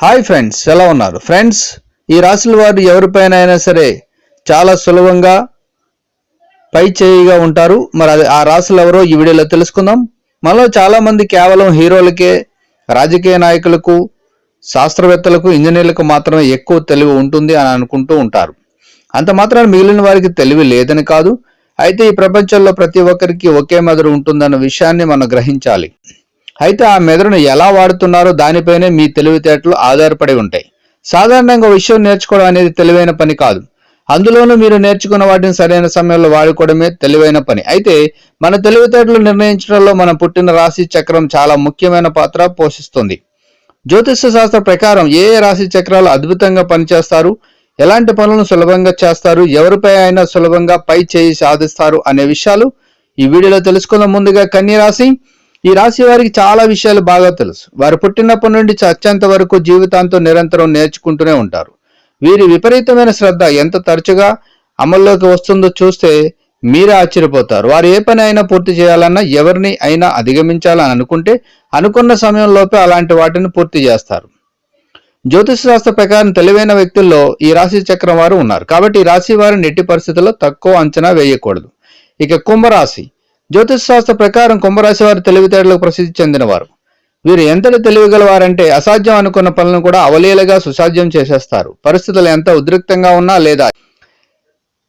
Hi friends ఎలా ఉన్నారు? Friends ఈ రాశుల వారు ఎవరిపైన అయినా సరే చాలా సులభంగా పై చేయిగా ఉంటారు. మరి అది ఆ రాశులు ఎవరో ఈ వీడియోలో తెలుసుకుందాం. మనలో చాలా మంది కేవలం హీరోలకే రాజకీయ నాయకులకు శాస్త్రవేత్తలకు ఇంజనీర్లకు మాత్రమే ఎక్కువ తెలివి ఉంటుంది అని అనుకుంటూ ఉంటారు. అంత మాత్రాన మిగిలిన వారికి తెలివి లేదని కాదు. అయితే ఈ ప్రపంచంలో ప్రతి ఒక్కరికి ఒకే మెదడు ఉంటుందన్న విషయాన్ని మనం గ్రహించాలి. అయితే ఆ మెదడును ఎలా వాడుతున్నారో దానిపైనే మీ తెలివితేటలు ఆధారపడి ఉంటాయి. సాధారణంగా విషయం నేర్చుకోవడం అనేది తెలివైన పని కాదు. అందులోనూ మీరు నేర్చుకున్న వాటిని సరైన సమయంలో వాడుకోవడమే తెలివైన పని. అయితే మన తెలివితేటలు నిర్ణయించడంలో మనం పుట్టిన రాశి చక్రం చాలా ముఖ్యమైన పాత్ర పోషిస్తుంది. జ్యోతిష శాస్త్ర ప్రకారం ఏ రాశి చక్రాలు అద్భుతంగా పనిచేస్తారు? ఎలాంటి పనులను సులభంగా చేస్తారు ఎవరిపై అయినా సులభంగా పై చేయి సాధిస్తారు అనే విషయాలు ఈ వీడియోలో తెలుసుకుందాం. ముందుగా కన్య రాశి. ఈ రాశి వారికి చాలా విషయాలు బాగా తెలుసు. వారు పుట్టినప్పటి నుండి చచ్చేంత వరకు జీవితాంతం నిరంతరం నేర్చుకుంటూనే ఉంటారు. వీరి విపరీతమైన శ్రద్ధ ఎంత తరచుగా అమల్లోకి వస్తుందో చూస్తే మీరే ఆశ్చర్యపోతారు. వారు ఏ పని అయినా పూర్తి చేయాలన్నా ఎవరిని అయినా అధిగమించాలని అనుకుంటే అనుకున్న సమయంలోపే అలాంటి వాటిని పూర్తి చేస్తారు. జ్యోతిష్ శాస్త్ర ప్రకారం తెలివైన వ్యక్తుల్లో ఈ రాశి చక్రం వారు ఉన్నారు. కాబట్టి ఈ రాశి వారిని ఎట్టి పరిస్థితుల్లో తక్కువ అంచనా వేయకూడదు. ఇక కుంభరాశి. జ్యోతిష్ శాస్త్ర ప్రకారం కుంభరాశి వారు తెలివితేటలకు ప్రసిద్ధి చెందినవారు. వీరు ఎంతటి తెలివిగలవారంటే అసాధ్యం అనుకున్న పనులను కూడా అవలీలగా సుసాధ్యం చేసేస్తారు. పరిస్థితులు ఎంత ఉద్రిక్తంగా ఉన్నా లేదా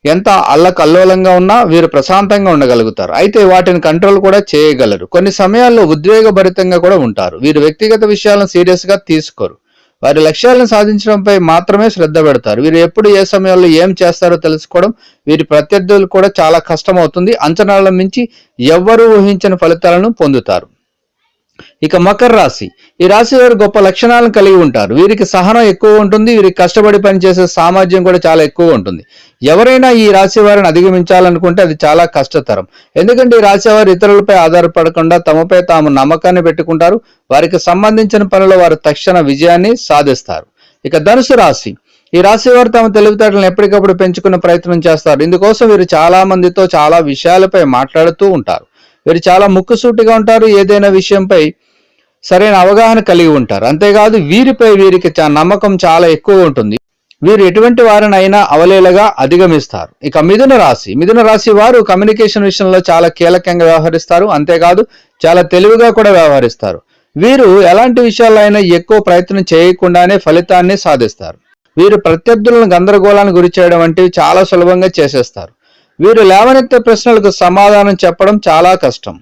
ఎంత అల్లకల్లోలంగా ఉన్నా వీరు ప్రశాంతంగా ఉండగలుగుతారు. అయితే వాటిని కంట్రోల్ కూడా చేయగలరు. కొన్ని సమయాల్లో ఉద్వేగభరితంగా కూడా ఉంటారు. వీరు వ్యక్తిగత విషయాలను సీరియస్గా తీసుకోరు. వారి లక్ష్యాలను సాధించడంపై మాత్రమే శ్రద్ధ పెడతారు. వీరు ఎప్పుడు ఏ సమయంలో ఏం చేస్తారో తెలుసుకోవడం వీరి ప్రత్యర్థులు కూడా చాలా కష్టమవుతుంది. అంచనాలను మించి ఎవ్వరూ ఊహించని ఫలితాలను పొందుతారు. ఇక మకర రాశి. ఈ రాశి వారు గొప్ప లక్షణాలను కలిగి ఉంటారు. వీరికి సహనం ఎక్కువ ఉంటుంది. వీరికి కష్టపడి పనిచేసే సామర్థ్యం కూడా చాలా ఎక్కువ ఉంటుంది. ఎవరైనా ఈ రాశి వారిని అధిగమించాలనుకుంటే అది చాలా కష్టతరం. ఎందుకంటే ఈ రాశి వారు ఇతరులపై ఆధారపడకుండా తమపై తాము నమ్మకాన్ని పెట్టుకుంటారు. వారికి సంబంధించిన పనిలో వారు తక్షణ విజయాన్ని సాధిస్తారు. ఇక ధనుసు రాశి. ఈ రాశి వారు తమ తెలివితేటలను ఎప్పటికప్పుడు పెంచుకునే ప్రయత్నం చేస్తారు. ఇందుకోసం వీరు చాలా మందితో చాలా విషయాలపై మాట్లాడుతూ ఉంటారు. వీరు చాలా ముక్కుసూటిగా ఉంటారు ఏదైనా విషయంపై సరైన అవగాహన కలిగి ఉంటారు. అంతేకాదు వీరిపై వీరికి నమ్మకం చాలా ఎక్కువ ఉంటుంది. వీరు ఎటువంటి వారినైనా అవలేలగా అధిగమిస్తారు. ఇక మిథున రాశి. మిథున రాశి వారు కమ్యూనికేషన్ విషయంలో చాలా కీలకంగా వ్యవహరిస్తారు. అంతేకాదు చాలా తెలివిగా కూడా వ్యవహరిస్తారు. వీరు ఎలాంటి విషయాల్లో ఎక్కువ ప్రయత్నం చేయకుండానే ఫలితాన్ని సాధిస్తారు. వీరు ప్రత్యర్థులను గందరగోళానికి గురి చేయడం వంటివి చాలా సులభంగా చేసేస్తారు. వీరు లేవనెత్తే ప్రశ్నలకు సమాధానం చెప్పడం చాలా కష్టం.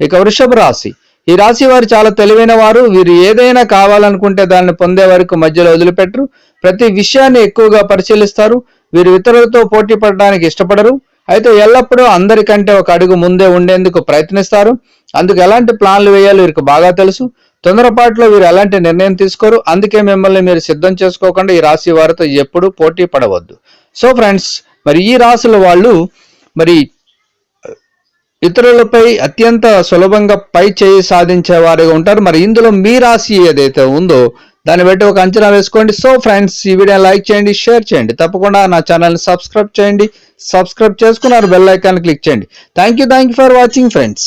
ఇక వృషభ రాశి. ఈ రాశి వారు చాలా తెలివైన వారు. వీరు ఏదైనా కావాలనుకుంటే దాన్ని పొందే వరకు మధ్యలో వదిలిపెట్టరు. ప్రతి విషయాన్ని ఎక్కువగా పరిశీలిస్తారు. వీరు ఇతరులతో పోటీ పడడానికి ఇష్టపడరు. అయితే ఎల్లప్పుడూ అందరికంటే ఒక అడుగు ముందే ఉండేందుకు ప్రయత్నిస్తారు. అందుకు ఎలాంటి ప్లాన్లు వేయాలో వీరికి బాగా తెలుసు. తొందరపాటులో వీరు ఎలాంటి నిర్ణయం తీసుకోరు. అందుకే మిమ్మల్ని మీరు సిద్ధం చేసుకోకుండా ఈ రాశి వారితో ఎప్పుడూ పోటీ పడవద్దు. సో ఫ్రెండ్స్ మరి ఈ రాసుల వాళ్ళు మరి ఇతరులపై అత్యంత సులభంగా పై చేయి సాధించే వారిగా ఉంటారు. మరి ఇందులో మీ రాశి ఏదైతే ఉందో దాన్ని బట్టి ఒక అంచనా వేసుకోండి. సో ఫ్రెండ్స్ ఈ వీడియో లైక్ చేయండి షేర్ చేయండి. తప్పకుండా నా ఛానల్ని సబ్స్క్రైబ్ చేయండి. సబ్స్క్రైబ్ చేసుకున్నారు బెల్ ఐకాన్ క్లిక్ చేయండి. Thank you thank you for watching friends.